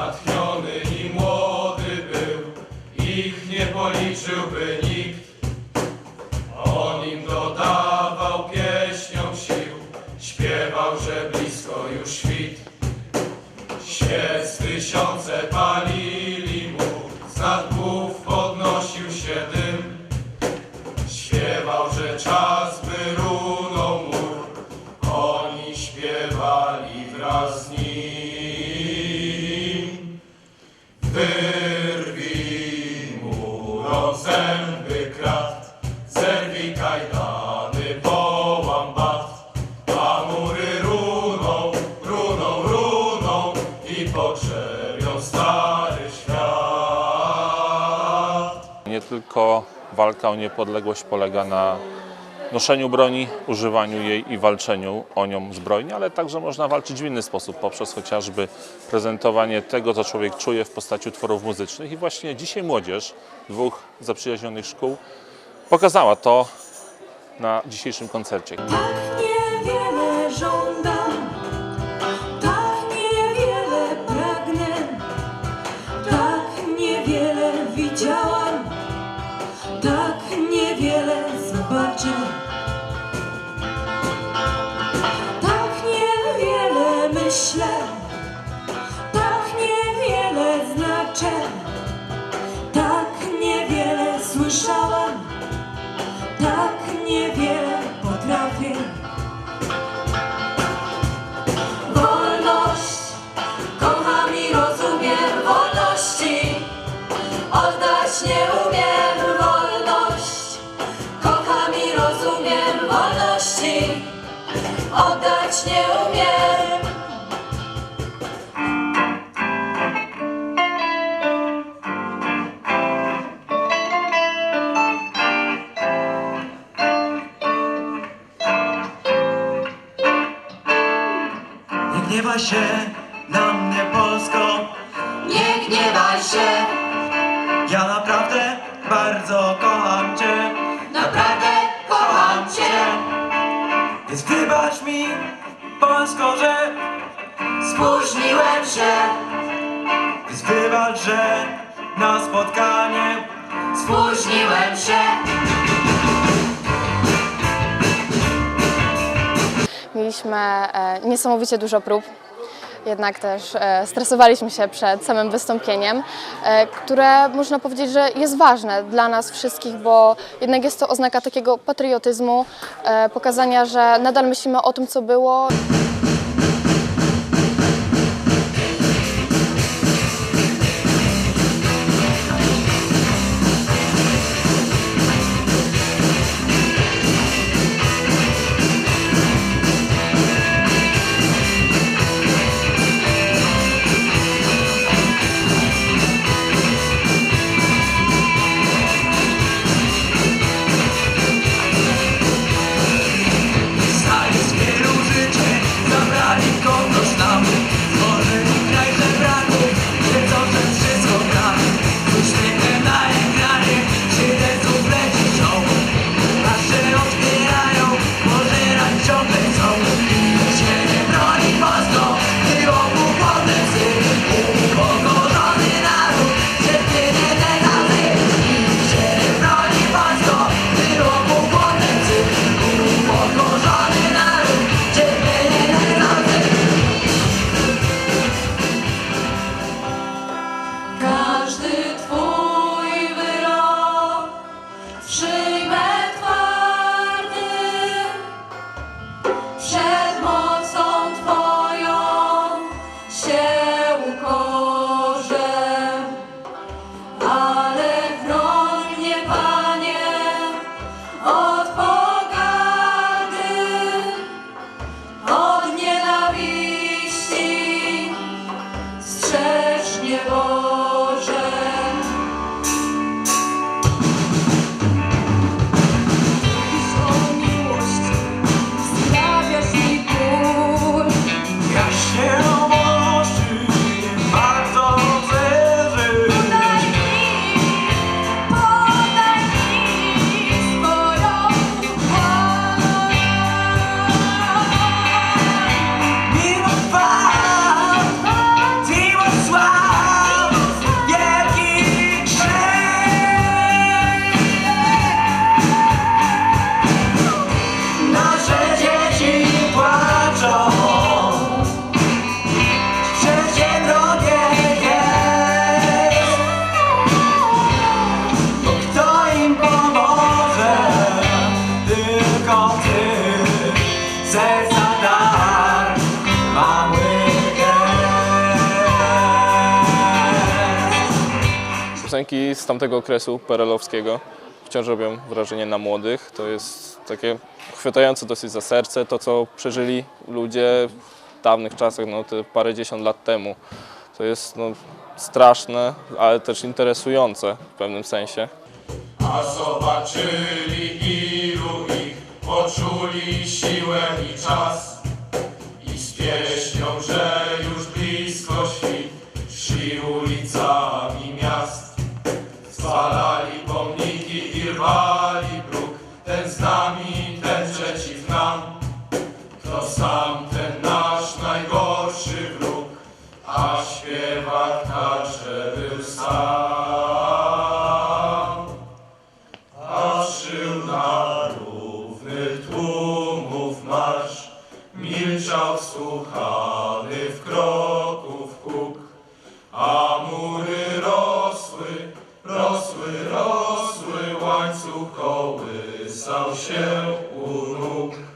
natchniony i młody był, ich nie policzyłby nikt. On im dodawał pieśniom sił, śpiewał, że blisko już świt. Świec tysiące palili tylko walka o niepodległość polega na noszeniu broni, używaniu jej i walczeniu o nią zbrojnie, ale także można walczyć w inny sposób, poprzez chociażby prezentowanie tego, co człowiek czuje w postaci utworów muzycznych. I właśnie dzisiaj młodzież dwóch zaprzyjaźnionych szkół pokazała to na dzisiejszym koncercie. Tak tak niewiele słyszałam. Tak niewiele potrafię. Wolność, kocham i rozumiem wolności. Oddać nie umiem wolność. Kocham i rozumiem wolności. Oddać nie umiem. Nie gniewaj się na mnie Polsko Nie gniewaj się, Ja naprawdę bardzo kocham Cię naprawdę kocham Cię. Więc wybacz mi Polsko, że Spóźniłem się, Więc wybacz, że na spotkanie spóźniłem się. Mieliśmy e, niesamowicie dużo prób, jednak też e, stresowaliśmy się przed samym wystąpieniem, e, które można powiedzieć, że jest ważne dla nas wszystkich, bo jednak jest to oznaka takiego patriotyzmu, pokazania, że nadal myślimy o tym, co było. Piosenki z tamtego okresu perelowskiego wciąż robią wrażenie na młodych. To jest takie chwytające dosyć za serce to, co przeżyli ludzie w dawnych czasach, no te parędziesiąt lat temu. To jest no, straszne, ale też interesujące w pewnym sensie. A zobaczyli ilu ich, poczuli siłę i czas. Nam. To sam ten nasz najgorszy wróg, a śpiewak także był sam. Patrzył na równych tłumów marsz, milczał słuchany kołysał się u nóg.